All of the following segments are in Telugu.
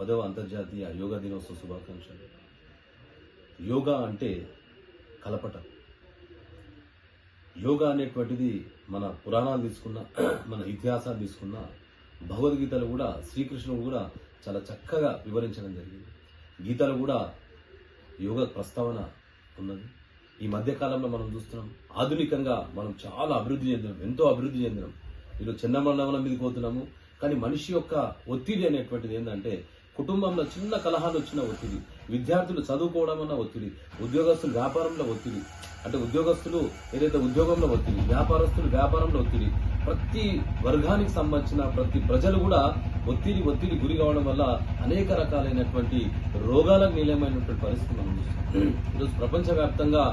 పదవ అంతర్జాతీయ యోగా దినోత్సవ శుభాకాంక్షలు. యోగా అంటే కలపటం. యోగా అనేటువంటిది మన పురాణాలు తీసుకున్న మన ఇతిహాసాలు తీసుకున్న భగవద్గీతలు కూడా శ్రీకృష్ణుడు కూడా చాలా చక్కగా వివరించడం జరిగింది. గీతలు కూడా యోగ ప్రస్తావన ఉన్నది. ఈ మధ్యకాలంలో మనం చూస్తున్నాం ఆధునికంగా మనం చాలా అభివృద్ధి చెందినాం ఎంతో అభివృద్ధి చెందినాం. ఈరోజు చిన్నమండలం మీదకి పోతున్నాము. కానీ మనిషి యొక్క ఒత్తిడి అనేటువంటిది ఏంటంటే కుటుంబంలో చిన్న కలహాలు వచ్చిన ఒత్తిడి విద్యార్థులు చదువుకోవడం అన్న ఒత్తిడి ఉద్యోగస్తులు వ్యాపారంలో ఒత్తిడి అంటే ఉద్యోగస్తులు ఏదైతే ఉద్యోగంలో ఒత్తిడి వ్యాపారస్తులు వ్యాపారంలో ఒత్తిడి ప్రతి వర్గానికి సంబంధించిన ప్రతి ప్రజలు కూడా ఒత్తిడి ఒత్తిడి గురి కావడం వల్ల అనేక రకాలైనటువంటి రోగాలకు నిలయమైనటువంటి పరిస్థితి మనం చూస్తాం ఈరోజు ప్రపంచవ్యాప్తంగా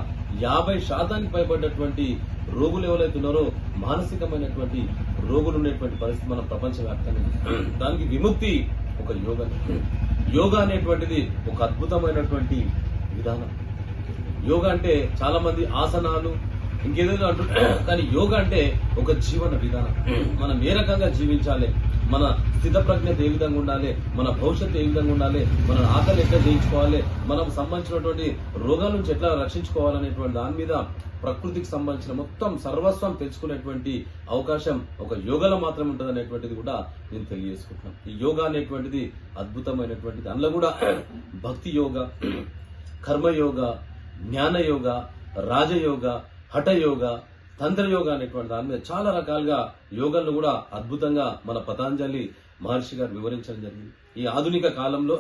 యాభై శాతానికి పైబడ్డటువంటి రోగులు ఎవరైతే ఉన్నారో మానసికమైనటువంటి రోగులు ఉండేటువంటి పరిస్థితి మనం ప్రపంచవ్యాప్తంగా దానికి విముక్తి ఒక యోగా. యోగా అనేటువంటిది ఒక అద్భుతమైనటువంటి విధానం. యోగా అంటే చాలా మంది ఆసనాలు ఇంకేదేదో అంటున్నారు కానీ యోగా అంటే ఒక జీవన విధానం. మనం ఏ రకంగా జీవించాలి? మన స్థిత ప్రజ్ఞత ఏ విధంగా ఉండాలి? మన భవిష్యత్తు ఏ విధంగా ఉండాలి? మన ఆకలి ఎట్లా జయించుకోవాలి? మనం సంబంధించినటువంటి రోగాల నుంచి ఎట్లా రక్షించుకోవాలనేటువంటి దాని మీద ప్రకృతికి సంబంధించిన మొత్తం సర్వస్వం తెచ్చుకునేటువంటి అవకాశం ఒక యోగలో మాత్రమే ఉంటుంది అనేటువంటిది కూడా నేను తెలియజేసుకుంటున్నాను. ఈ యోగా అనేటువంటిది అద్భుతమైనటువంటిది. అందులో కూడా భక్తి యోగ కర్మయోగ జ్ఞానయోగ రాజయోగ హఠయోగ తంత్రయోగ అనేటువంటి దాని మీద చాలా రకాలుగా యోగాలను కూడా అద్భుతంగా మన పతాంజలి మహర్షి గారు వివరించడం జరిగింది. ఈ ఆధునిక కాలంలో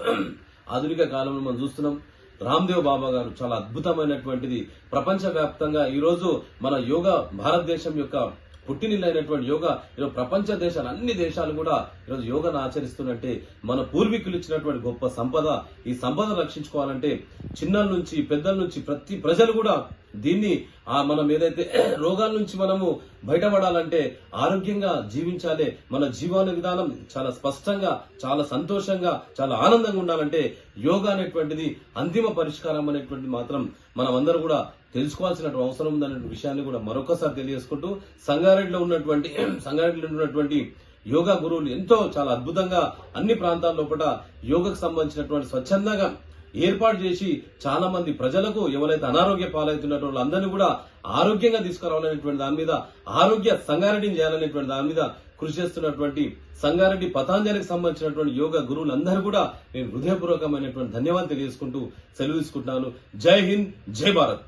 ఆధునిక కాలంలో మనం చూస్తున్నాం రామ్దేవ్ బాబా గారు చాలా అద్భుతమైనటువంటిది. ప్రపంచవ్యాప్తంగా ఈరోజు మన యోగా భారతదేశం యొక్క పుట్టినిల్లైనటువంటి యోగా ఈరోజు ప్రపంచ దేశాలు అన్ని దేశాలు కూడా ఈరోజు యోగాను ఆచరిస్తున్నట్టే. మన పూర్వీకులు ఇచ్చినటువంటి గొప్ప సంపద ఈ సంపద రక్షించుకోవాలంటే చిన్నల నుంచి పెద్దల నుంచి ప్రతి ప్రజలు కూడా దీన్ని ఆ మనం ఏదైతే రోగాల నుంచి మనము బయటపడాలంటే ఆరోగ్యంగా జీవించాలి మన జీవన విధానం చాలా స్పష్టంగా చాలా సంతోషంగా చాలా ఆనందంగా ఉండాలంటే యోగా అనేటువంటిది అంతిమ పరిష్కారం అనేటువంటిది మాత్రం మనం అందరూ కూడా తెలుసుకోవాల్సిన అవసరం ఉందనే విషయాన్ని కూడా మరొకసారి తెలియజేసుకుంటూ సంగారెడ్డిలో ఉన్నటువంటి సంగారెడ్డిలో ఉన్నటువంటి యోగా గురువులు ఎంతో చాలా అద్భుతంగా అన్ని ప్రాంతాల్లో కూడా యోగకు సంబంధించినటువంటి స్వచ్ఛందంగా ఏర్పాటు చేసి చాలా మంది ప్రజలకు ఎవరైతే అనారోగ్య పాలవుతున్నటువంటి వాళ్ళందరినీ కూడా ఆరోగ్యంగా తీసుకురావాలనేటువంటి దాని మీద ఆరోగ్య సంగారెడ్డిని చేయాలనేటువంటి దాని మీద కృషి చేస్తున్నటువంటి సంగారెడ్డి పతాంజలికి సంబంధించినటువంటి యోగ గురువులందరూ కూడా నేను హృదయపూర్వకమైనటువంటి ధన్యవాదాలు తెలియజేసుకుంటూ సెలవు తీసుకుంటున్నాను. జై హింద్ జై భారత్.